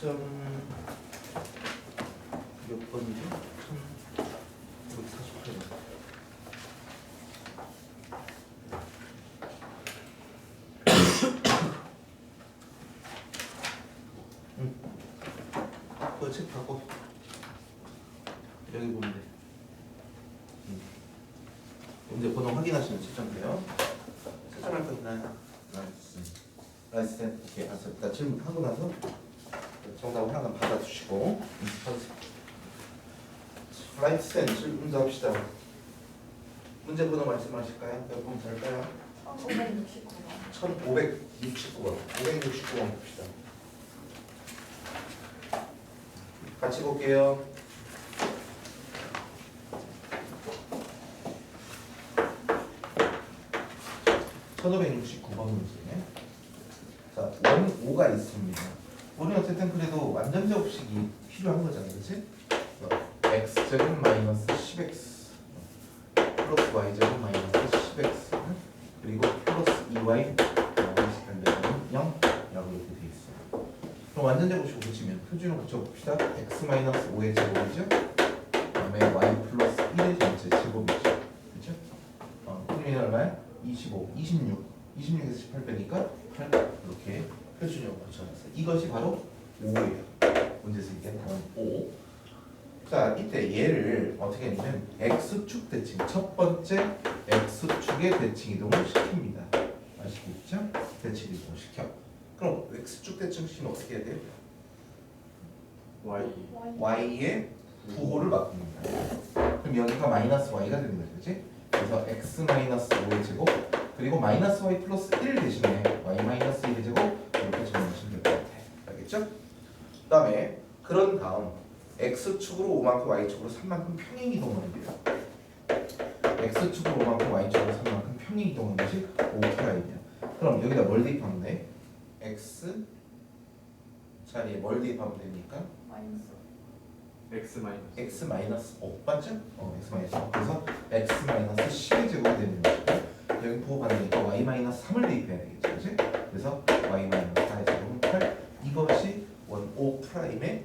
채점 몇 번이죠? 1548번. 응. 그거 책 갖고 여기 보면 돼. 응. 문제 번호 확인하시면 채점돼요. 채점할 거 있나요? 나이스. 나이스. 오케이, 알았어. 일단 질문 하고 나서 정답을 하나 받아주시고. 라이트 센 문제 합시다. 문제 번호 말씀하실까요? 몇 번 될까요? 1569번 1569번. 569번 봅시다. 같이 볼게요. (1569번) 문제 자, 원 5가 있습니다. 우리 어쨌든 그래도 완전 제 곱식이 필요한 거잖아요, 그렇지? x 제곱 마이너스 10x 플러스 y 제곱 마이너스 10x 그리고 플러스 2y 마이너스 반대는 0라고 이렇게 돼 있어요. 그럼 완전 제 곱식 붙이면 표준을 붙여봅시다. x 마이너스 5의 제곱이죠. 그다음에 y 플러스 1의 전체 제곱이죠. 그렇죠? 어, 그러면 얼마야? 25, 26, 26에서 18 빼니까 8 이렇게 표준을 붙여놨어요. 이것이 바로 5예요. 문제 쓸때 답은 5. 자, 이때 얘를 어떻게 했냐면 x축 대칭 첫 번째 x축의 대칭 이동을 시킵니다. 아시겠죠? 대칭 이동을 시켜. 그럼 x축 대칭 시키면 어떻게 해야 돼요? Y y의 부호를 바꿉니다. 그럼 여기가 마이너스 y가 되는 거죠, 그렇지? 그래서 x 마이너스 5의 제곱 그리고 마이너스 y 플러스 1 대신에 y 마이너스 1의 제곱 이렇게 적용하시면 될 것 같아요. 알겠죠? 그 다음에 그런 다음 x축으로 5만큼 y축으로 3만큼 평행 이동하는 돼요. x축으로 5만큼 y축으로 3만큼 평행 이동하는 것이 5프라임이야. 그럼 여기다 뭘 대입하면 돼? x 자리에 뭘 대입하면 됩니까? 마이너스 X 마이너스 x 마이너스 5 맞죠? 어, x 마이너스 5 그래서 x 마이너스 10의 제곱이 되는 것이고 여기 부호 받으니까 y 마이너스 3을 대입해야 되겠죠, 그렇지? 그래서 y 마이너스 4의 제곱은 8 이것이 원 5 프라임의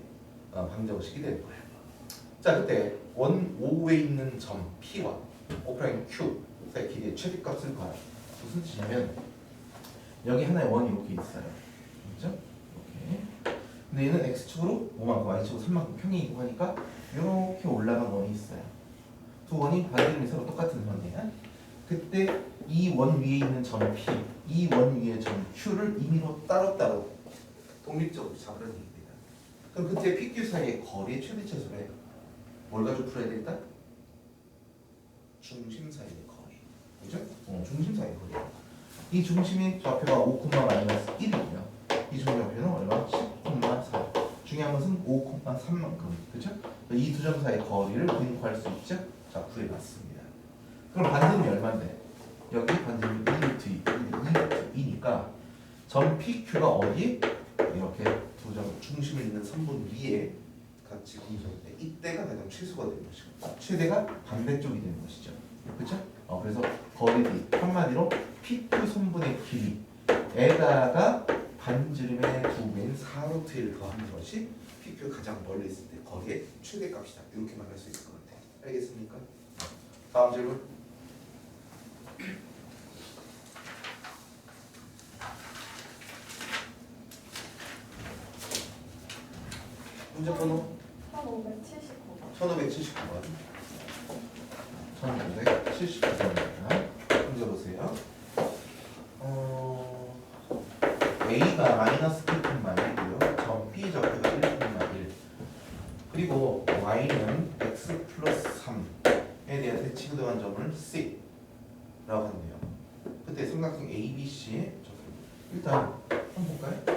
어, 방정식이 되는 거예요. 자, 그때 원 5에 있는 점 P와 5 프라임 Q 사이 길이의 최대값을 구하라. 무슨 뜻이냐면 여기 하나의 원이 이렇게 있어요. 그렇죠? 이렇게. 근데 얘는 x축으로 5만큼 y축으로 3만큼 평행이고 하니까 이렇게 올라간 원이 있어요. 두 원이 반대름이 서로 똑같은 원이야. 그때 이 원 위에 있는 점 P, 이 원 위의 점 Q를 임의로 따로따로 독립적으로 얘기입니다. 그럼 그때 PQ 사이의 거리의 최대차수를 뭘 가지고 풀어야 되겠다? 중심 사이의 거리. 그죠? 어, 중심 사이의 거리. 이 중심의 좌표가 5, 마이너스 1이고요. 이 중심 좌표는 얼마? 10,4. 중요한 것은 5,3만큼. 그죠? 이 두 점 사이의 거리를 구할 수 있죠? 자, 구해봤습니다. 그럼 반지름이 얼마인데? 여기 반지름이 2루트 2, 2루트 2니까 점 PQ가 어디? 이렇게 두점 중심을 있는 선분 위에 같이 공정할 때 이때가 가장 최소가 되는 것이고 최대가 반대쪽이 되는 것이죠. 그렇죠? 어, 그래서 거리 D 한마디로 PQ 선분의 길이에다가 반지름의 두 배인 4루트를 더하는 것이 PQ 가장 멀리 있을 때 거리의 최대값이다. 이렇게 말할 수 있을 것 같아요. 알겠습니까? 다음 질문. 문제 번호? 1579번. 1579번. 1579번입니다 문제 보세요. 어, A가 마이너스 1,1이고요. 점 B 좌표가 1,1 그리고 Y는 X 플러스 3에 대한 대칭 도한 점을 C. 라고 하는데요. 그때 삼각형 ABC의 좌표 일단 한번 볼까요?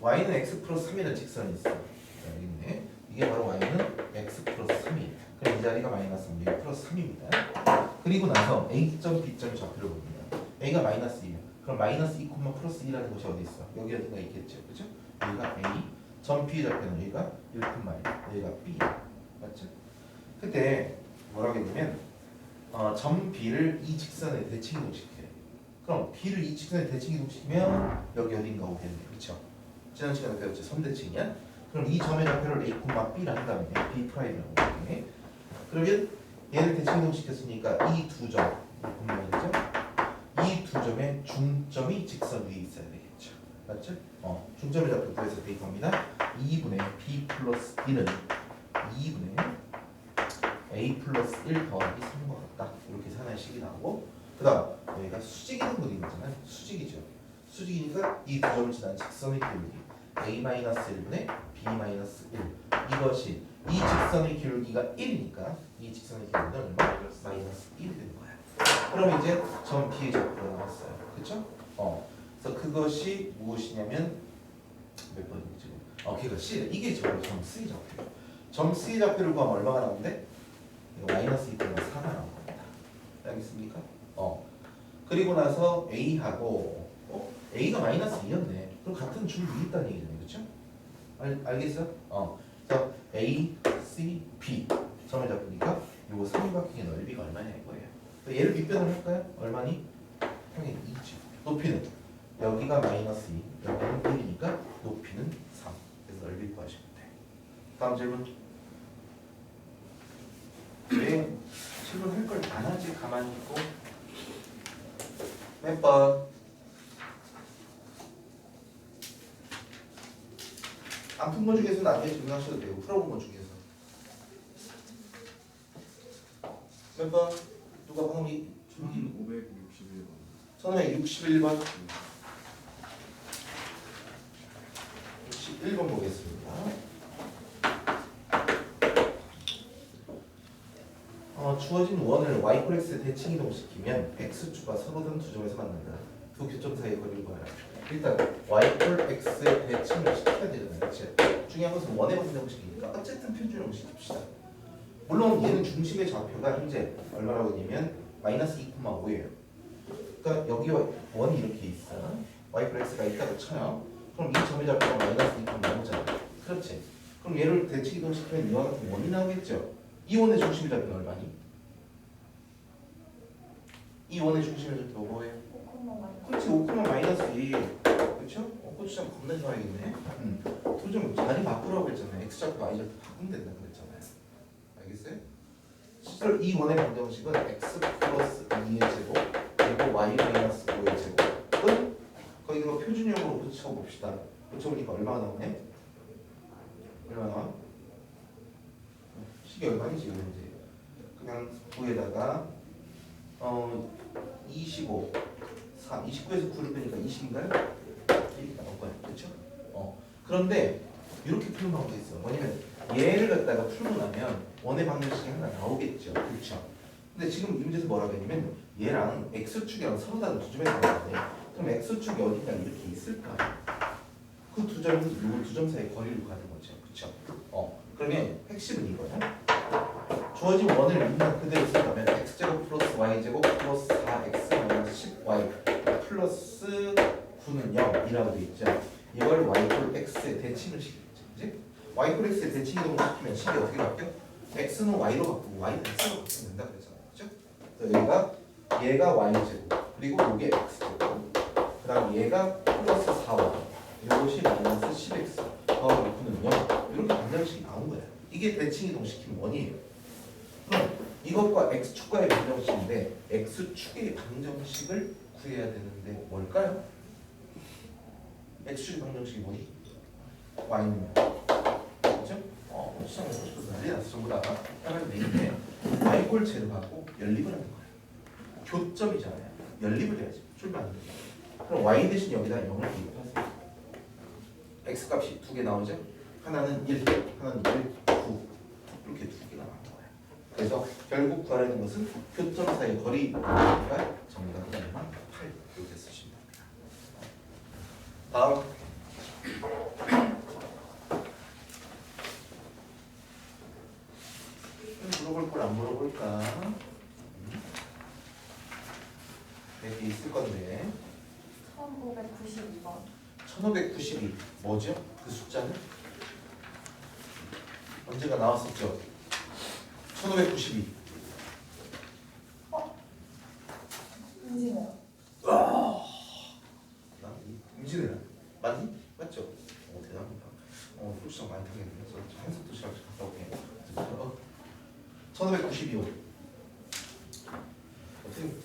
Y는 x 플러스 3이라는 직선이 있어. 여기 있네. 이게 바로 y는 x 플러스 3이에요. 그럼 이 자리가 마이너스 3, 여기 플러스 3입니다. 그리고 나서 a점, b점 좌표를 봅니다. a가 마이너스 2면 그럼 마이너스 2, 플러스 2라는 곳이 어디 있어? 여기 어딘가 있겠죠. 그죠? 여기가 a, 점 b 좌표는 여기가 1, 여기가 b. 맞죠? 그때 뭐라고 했냐면 어, 점 b를 이 직선에 대칭 이동시켜요. 그럼 b를 이 직선에 대칭 이동시키면 여기 어딘가 오겠네. 그렇죠? 지난 시간에 배웠죠. 선대칭이야. 그럼 이 점의 좌표를 A, B라 한 다음에 B 프라임이라고 할게. 그러면 얘를 대칭이동시켰으니까 이 두 점, 분명이죠? 이 두 점의 중점이 직선 위에 있어야 되겠죠. 맞죠? 어, 중점의 좌표 구해서 대입합니다. 2분의 B 플러스 1은 2분의 A 플러스 1 더하기 3과 같다. 이렇게 하나의 식이 나오고 그 다음 여기가 수직이는 그림이잖아요. 수직이죠. 수직이니까 이두 점을 지난 직선의 기울기 A-1분의 B-1 이것이 이 직선의 기울기가 1이니까 이 직선의 기울기는 얼마? 마이너스 1이 되는 거야. 그럼 이제 점 B의 좌표가 나왔어요. 그쵸? 어. 그래서 그것이 무엇이냐면 몇 번이지? 어, 걔가 C. 이게 점, 점 C 좌표. 점 C 좌표를 구하면 얼마가 나오는데? 이거 마이너스 2분의 4가 나온 겁니다. 알겠습니까? 어. 그리고 나서 A하고 어? A가 마이너스 2였네. 그럼 같은 줄 위에 있다는 얘기잖아요. 그렇죠? 알, 알겠어? 어. 그래서 A, C, B 점을 잡으니까 요거 삼각형의 넓이가 얼마냐 이거예요. 얘를 밑변을 할까요? 얼마니? 형의 2죠. 높이는 여기가 마이너스 2, 여기는 1이니까 높이는 3. 그래서 넓이 구하시면 돼. 다음 질문. 왜 질문할 걸 안 하지 가만히 있고 몇 번? 안 푼 거 중에서 나중에 질문하셔도 되고 풀어본 거 중에서. 몇 번? 누가 준비 1561번. 1561번 61번 보겠습니다. 어, 주어진 원을 y 플렉스에 대칭 이동시키면 x축과 서로 다른 두 점에서 만난다 두 교점 사이의 거리를 구하라 일단 y 플렉스에 대칭을 시켜야 되잖아요 그치? 중요한 것은 원의 방정 식이니까 어쨌든 표준형을 시킵시다 물론 얘는 중심의 좌표가 현재 얼마라고 했냐면 마이너스 2,5예요 그러니까 여기 원이 이렇게 있어. y 플렉스가 있다고 쳐요. 그럼 이 점의 좌표가 마이너스 2점 나오잖아. 그렇지. 그럼 얘를 대칭 이동시키면 이와 같은 원이 나오겠죠. 이 원의 중심의 좌표는 얼마니? 이 원의 중심의 좌표가 뭐예요? 5콤마 마이너스 그렇지 5, 마이너스 2. 그렇죠? 어, 고추장 겁나 좋아하겠네. 음. 도좀 자리 바꾸라고 했잖아요. x 좌표 y 좌표 바꾸면 된다 그랬잖아요. 알겠어요? 실제로 이 원의 방정식은 x 플러스 2의 제곱 그리고 y 마이너스 5의 제곱은 거기 있는 거 표준형으로 붙여봅시다. 붙여보니까 얼마가 나오네? 얼마 나와? 식이 얼마인지 이제 그냥 9에다가 어 25, 3, 29에서 9를 빼니까 20인가요? 이렇게 나올 거야, 그렇죠? 어 그런데 이렇게 푸는 방법도 있어. 뭐냐면 얘를 갖다가 풀고 나면 원의 방정식이 하나 나오겠죠, 그렇죠? 근데 지금 이 문제에서 뭐라고 했냐면 얘랑 x축이랑 서로 다른 두 점이 나오는데 그럼 x축이 어디냐 이렇게 있을 거 아니야 그두 점은 이두 점 사이 거리를 가는 거죠 그쵸? 어 그러면 핵심은 이거야 주어진 원을 있는 그대로 쓴다면 x제곱 플러스 y제곱 플러스 4x 마이너스 10y 플러스 9는 0이라고 돼 있죠. 이걸 y 콜 x에 대칭을 시키겠죠. 그지? y 콜 x에 대칭 이동을 시키면 식이 어떻게 바뀌어? x는 y로 바꾸고 y는 x로 바꾸면 된다 그랬잖아요. 그죠? 여기가 얘가 y제곱 그리고 요게 x제곱. 그 다음 얘가 플러스 4y 요것이 마이너스 10x 더하기 9는 0 이렇게 방정식이 나온 거야. 이게 대칭 이동시킨 원이에요. 이것과 x축과의 방정식인데 x축의 방정식을 구해야 되는데 뭘까요? x축의 방정식이 뭐니? y는 그죠? 어, 시장에 싶어서 난리 났어 전부 다 하나는 내인데 y골 제곱하고 연립을 하는 거야 교점이잖아요. 연립을 해야지. 출발 안 돼. 그럼 y 대신 여기다 0을 대입하세요. x 값이 두 개 나오죠? 하나는 1, 하나는 1, 9 이렇게 두 나온 거예요. 그래서 결국 구하려는 것은 교점 사이 거리가 정리가 되면 8 이렇게 쓰시면 됩니다. 다음 물어볼 걸 안 물어볼까? 여기 있을 건데 1592번 1592 뭐죠? 그 숫자는? 언제가 나왔었죠? 1592 은진아 나임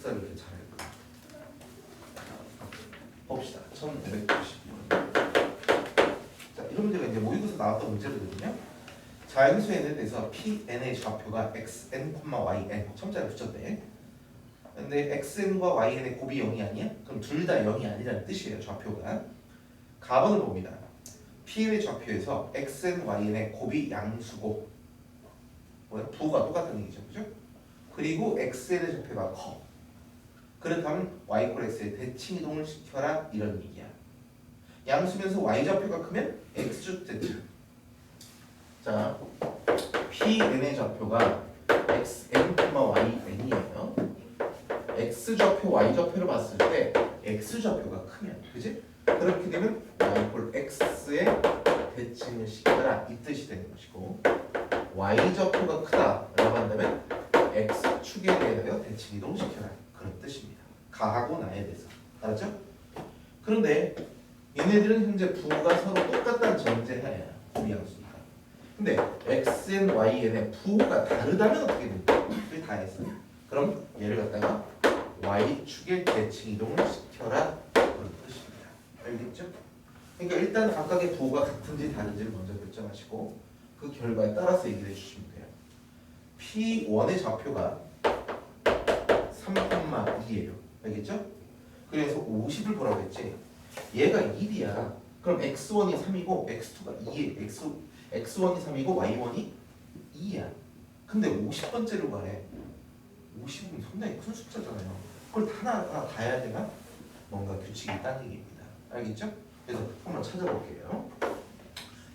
13이렇게 잘할 거야. 봅시다. 1592번. 자, 이런 문제가 이제 모의고사 나왔던 문제거든요. 자연수에 대해서 pn의 좌표가 xn, yn 첨자를 붙였대. 근데 xn과 yn의 곱이 0이 아니야? 그럼 둘 다 0이 아니라는 뜻이에요. 좌표가. 가번을 봅니다. pn의 좌표에서 xn, yn의 곱이 양수고 뭐야? 부가 똑같은 얘기죠. 그죠? 그리고 xn의 좌표가 커. 그렇다면 y 꼴 x의 대칭 이동을 시켜라 이런 얘기야. 양수면서 y 좌표가 크면 x축 대칭. 자, pn의 좌표가 xn, yn이에요. x 좌표, y 좌표를 봤을 때 x 좌표가 크면, 그지? 그렇게 되면 y 꼴 x의 대칭을 시켜라 이 뜻이 되는 것이고 y 좌표가 크다라고 한다면 x 축에 대하여 대칭 이동을 시켜라 그런 뜻입니다. 가하고 나에 대해서 알았죠? 그런데 얘네들은 현재 부호가 서로 똑같다는 전제하에 고비양수니까. 근데 xn, yn의 부호가 다르다면 어떻게 됩니까? 그게 다 했어요. 그럼 얘를 갖다가 y축의 대칭 이동을 시켜라 그런 뜻입니다. 알겠죠? 그러니까 일단 각각의 부호가 같은지 다른지를 먼저 결정하시고 그 결과에 따라서 얘기를 해주시면 돼요. P1의 좌표가 3,2예요. 알겠죠? 그래서 50을 보라고 했지. 얘가 1이야. 그럼 x1이 3이고 x2가 2에 x x1이 3이고 y1이 2야. 근데 50번째로 가래. 50은 상당히 큰 숫자잖아요. 그걸 하나 하나 다야 되나? 뭔가 규칙이 있다는 얘기입니다. 알겠죠? 그래서 한번 찾아볼게요.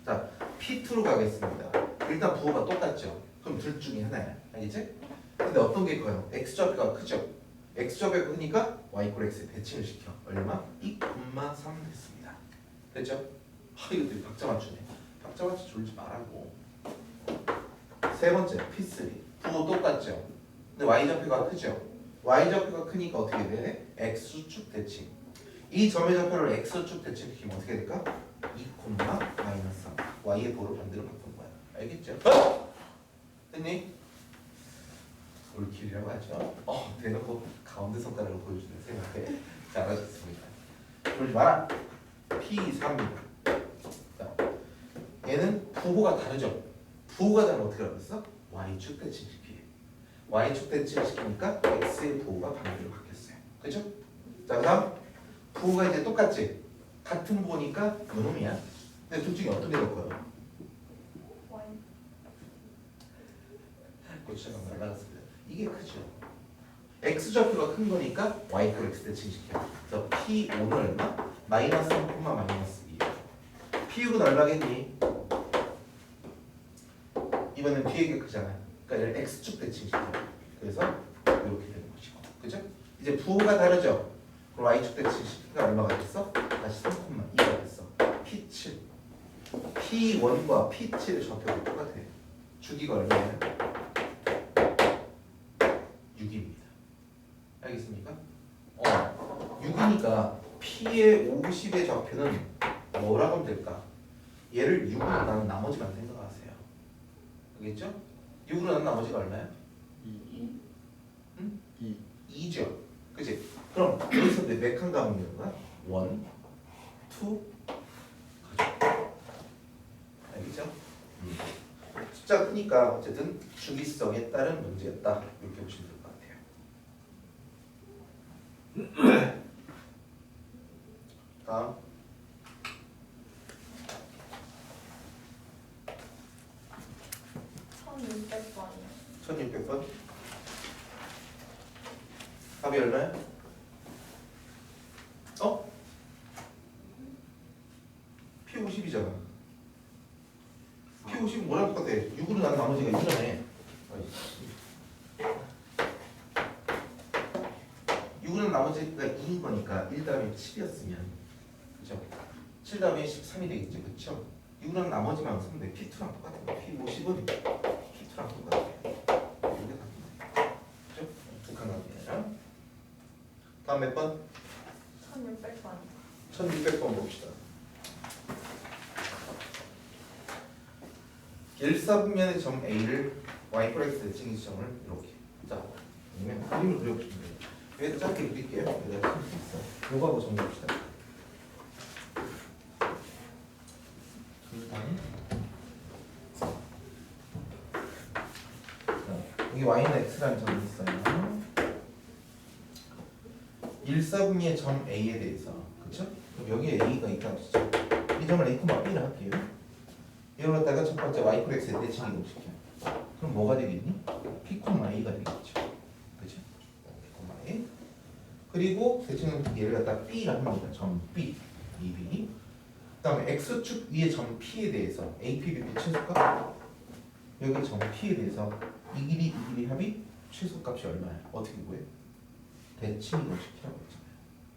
자, P2로 가겠습니다. 일단 부호가 똑같죠? 그럼 둘 중에 하나야. 알겠지? 근데 어떤 게 커요? X좌표가 크죠? X좌표가 크니까 Y 꼴 X에 대칭을 시켜. 얼마? 2,3 됐습니다. 됐죠? 아, 이것들이 박자 맞추네. 박자 맞춰 졸지 말라고. 세 번째, P3. 부호 똑같죠? 근데 Y좌표가 크죠? Y좌표가 크니까 어떻게 돼? X축 대칭. 이 점의 좌표를 X축 대칭시키면 어떻게 될까? 2, 마이너스 3. Y의 보를 반대로 바꾼 거야. 알겠죠? 어? 됐니? 올킬이라고 하죠. 어, 대놓고 가운데 손가락을 보여주는 생각에 잘하셨습니다. 그러지 마라. P3. 자, 얘는 부호가 다르죠. 부호가 다르면 어떻게 하겠어? Y축 대칭시키. Y축 대칭시키니까 X의 부호가 반대로 바뀌었어요. 그죠? 자, 그 다음 부호가 이제 똑같지. 같은 부호니까 요놈이야. 근데 둘 중에 어떤 게더 커요? Y 고추가 날라갔습니다. 이게 크죠. x 좌표가 큰 거니까 y 꼴 x 대칭시켜. 그래서 p 5는 얼마? 마이너스 3, 마이너스 2. p 6은 얼마겠니? 이번엔 뒤에 게 크잖아. 그러니까 얘를 x축 대칭시켜. 그래서 이렇게 되는 것이고. 그죠? 이제 부호가 다르죠? 그럼 y축 대칭시키니까 얼마가 됐어? 다시 3, 2가 됐어. p7. p1과 p7의 좌표가 똑같아. 주기가 얼마야? 6입니다. 알겠습니까? 어, 6이니까 P의 50의 좌표는 뭐라고 하면 될까? 얘를 6으로 나눈 나머지만 생각하세요. 알겠죠? 6으로 나눈 나머지가 얼마야? 2 응? 2 2죠. 그치? 그럼 여기서 몇칸 가면 되는 거야? 1, 2, 가죠. 알겠죠? 음. 숫자 크니까 어쨌든 주기성에 따른 문제였다. 이렇게 보시면 될 것 같아요. 다음. 천육백 번이요. 1600번. 답이 얼마야? 어? P50이잖아. P50 뭐랑 똑같아? 6으로 난 나머지가 1이네. 6으로 나머지가 2인 거니까 1 다음에 7이었으면 그죠? 7 다음에 13이 되겠죠? 그쵸? 6으로 나머지만 쓰면 돼. P2랑 똑같은 거. P50은 P2랑 똑같아. 이게 답이네. 그죠? 북한 답이에요. 다음 몇 번? 천육백 번. 1600번 봅시다. 1사분면의 점 A를 y 플렉스 대칭 지점을 이렇게 자 아니면 그림을 그려보시면 돼요 여기다 짧게 그릴게요 여기다 있어 요거하고 정리합시다 자, 여기 y는 x라는 점이 있어요 1사분면의 점 A에 대해서 그쵸? 그럼 여기에 A가 있다고 치죠 이 점을 A, B를 할게요 이걸 갖다가 첫 번째 y 플렉스 대칭 이동시켜 그럼 뭐가 되겠니? p y가 되겠죠 그죠? p y 그리고 대칭은 얘를 갖다 b라 합니다 점 b e b 그 다음에 x축 위에 점 p에 대해서 a, p, b, p 최소값 여기 점 p에 대해서 이 길이 이 길이 합이 최소값이 얼마야? 어떻게 구해? 대칭 이동시키라고 했잖아요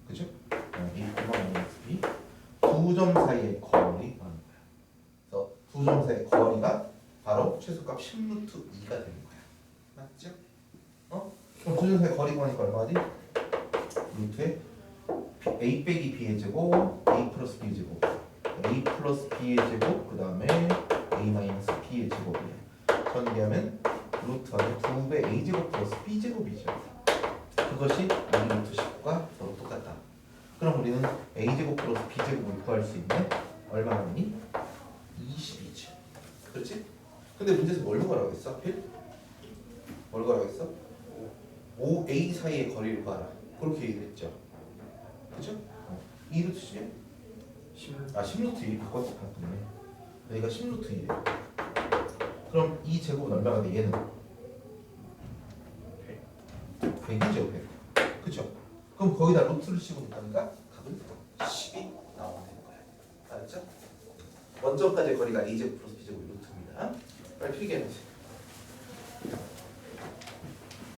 그죠? 어, a, 마이너스 b 두점 사이의 거리 그래서 두 점 사이의 거리가 바로 최소값 10루트 2가 되는 거야. 맞죠? 어? 그럼 두점 사이의 거리 구하니까 얼마지? 루트에 a 빼기 b의 제곱, a 플러스 b의 제곱, a 플러스 b의 제곱, 그 다음에 a 마이너스 b의 제곱이에요. 전개하면 루트 안에 2배 a 제곱 플러스 b 제곱이죠. 그것이 2 루트 10과 서로 똑같다. 그럼 우리는 a 제곱 플러스 b 제곱을 구할 수 있는 얼마니? 20이죠. 그렇지? 근데 문제에서 뭘 구하라고 했어? 하필? 뭘 구하라고 했어? 5a 사이의 거리를 구하라. 그렇게 얘기했죠. 그죠? 어. 2루트지? 10아 10루트 2 바꿔서 바꾸네. 여기가 10루트 2래. 그럼 이 제곱은 얼마가 돼? 얘는 100이죠 100. 그럼 거기다 루트를 씌고 있다니까 값은 10이 나오는 거야. 알았죠? 원점까지의 거리가 a 제곱 플러스 b 제곱 루트입니다. 빨리 필기해보세요.